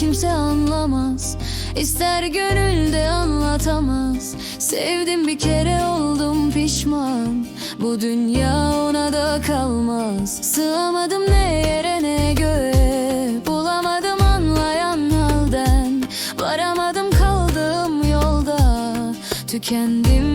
Kimse anlamaz. İster gönülde anlatamaz. Sevdim bir kere oldum pişman. Bu dünya ona da kalmaz. Sığamadım ne yere ne göğe. Bulamadım anlayan halden. Varamadım kaldığım yolda. Tükendim